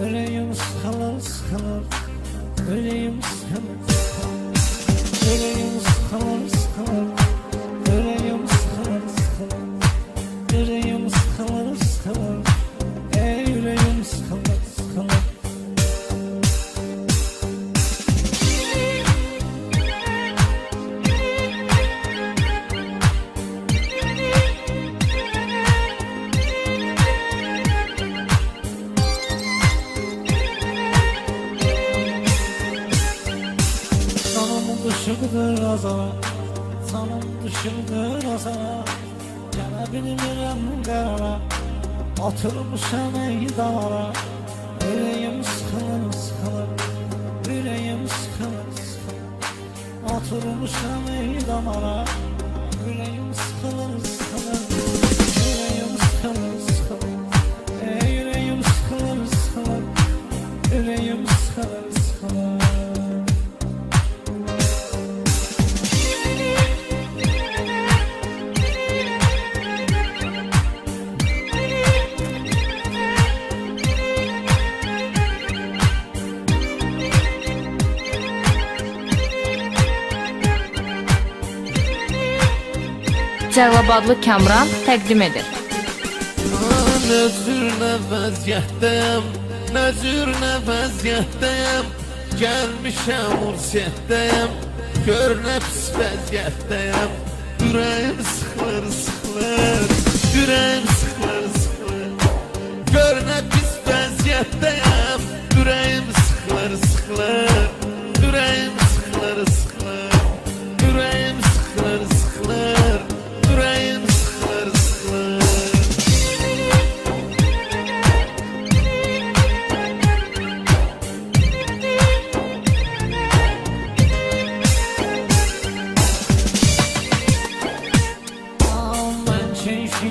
Yüreğim sıkılır sıkılır. Yüreğim sıkılır sıkılır. Yüreğim sıkılır sıkılır dışıdır azara Sanım dışıdır azara Gene bilmirəm qərara Oturmuşam meydana Yüreğim sıkılır sıkılır Yüreğim sıkılır sıkılır. Oturmuşam meydana Yüreğim sıkılır sıkılır Yüreğim sıkılır sıkılır Cəlilabadlı Kəmran təqdim edir. Ne cür vəziyyətdəyəm, nə cür vəziyyətdəyəm. Gəlmişəm ursiyyətdəyəm, gör nə pis vəziyyətdəyəm. Ürəyim sıxılır, sıxılır, ürəyim sıxılır, sıxılır. Gör nə pis vəziyyətdəyəm,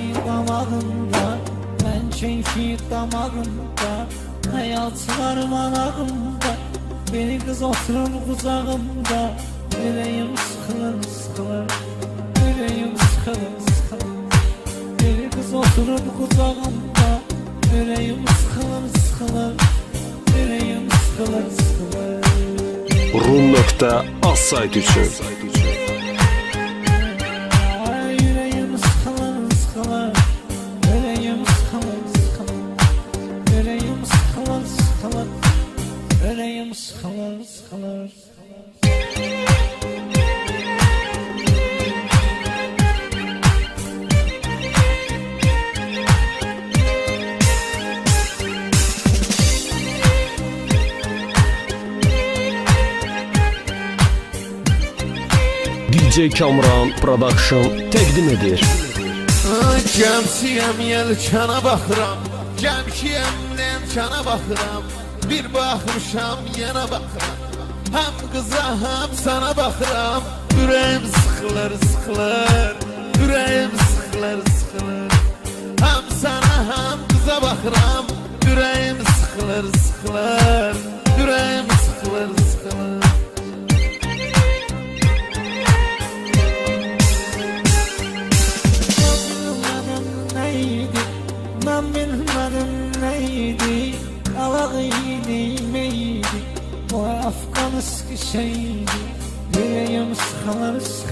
keyfi damağımda Ben keyfi damağımda Hayatlar manağımda Beni kız oturur kucağımda Yüreğim sıkılır sıkılır. Yüreğim sıkılır sıkılır. Beni kız oturur kucağımda Yüreğim sıkılır sıkılır. Yüreğim sıkılır sıkılır. Rum.az sayt üçün Yüreğim sıkılır sıkılır. DJ Kamran Production təqdim edir. Gəmsiyəm yelkana baxıram. Gəmkiyəm lənkana baxıram Bir baxmışam yenə baxıram Həm qıza həm sana baxıram Ürəyim sıxılır sıxılır Ürəyim sıxılır sıxılır Həm sana həm qıza baxıram Ürəyim sıxılır sıxılır Ürəyim sıxılır sıxılır Bilmedim neydi Ben değmeydi Bu af kalız kişeydi Yüreğim sıkılır